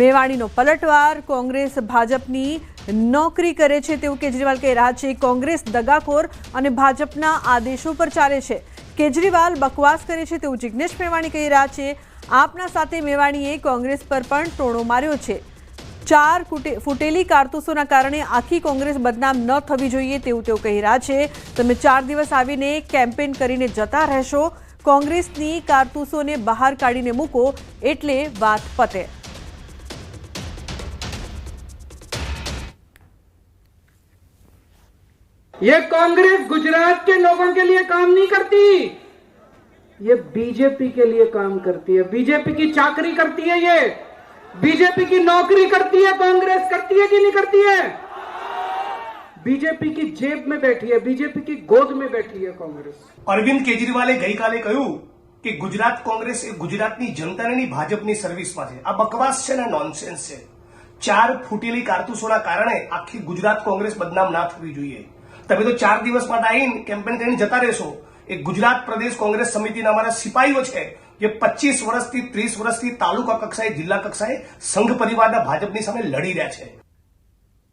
મેવાણીનો પલટવાર, કોંગ્રેસ ભાજપની નોકરી કરે છે તેવું કેજરીવાલ કહી રહ્યા છે. કોંગ્રેસ દગાખોર અને ભાજપના આદેશો પર ચાલે છે. કેજરીવાલ બકવાસ કરે છે તેવું જિગ્નેશ મેવાણી કહી રહ્યા છે. આપના સાથે મેવાણીએ કોંગ્રેસ પર પણ ટોણો માર્યો છે. ચાર ફૂટેલી કારતૂસોના કારણે આખી કોંગ્રેસ બદનામ ન થવી જોઈએ તેવું તેઓ કહી રહ્યા છે. તમે ચાર દિવસ આવીને કેમ્પેન કરીને જતા રહેશો. કોંગ્રેસની કારતૂસોને બહાર કાઢીને મૂકો એટલે વાત પતે. ये कांग्रेस गुजरात के लोगों के लिए काम नहीं करती ये बीजेपी के लिए काम करती है बीजेपी की चाकरी करती है ये बीजेपी की नौकरी करती है कांग्रेस करती है कि नहीं करती है बीजेपी की जेब में बैठी है बीजेपी की गोद में बैठी है कांग्रेस અરવિંદ કેજરીવાલે ગઈકાલે કહ્યું કે ગુજરાત કોંગ્રેસ એ ગુજરાતની જનતાને નહીં ભાજપની સર્વિસમાં છે આ બકવાસ છે ને નોનસેન્સ છે ચાર ફૂટેલી કારતૂસોના કારણે આખી ગુજરાત કોંગ્રેસ બદનામ ના થવી જોઈએ તમે તો ચાર દિવસ માટે આવીને કેમ્પેન કરીને જતા રહેશો. એ ગુજરાત પ્રદેશ કોંગ્રેસ સમિતિના અમારા સિપાહીઓ છે જે પચીસ વર્ષથી ત્રીસ વર્ષથી તાલુકા કક્ષાએ, જિલ્લા કક્ષાએ સંઘ પરિવારના ભાજપની સામે લડી રહ્યા છે.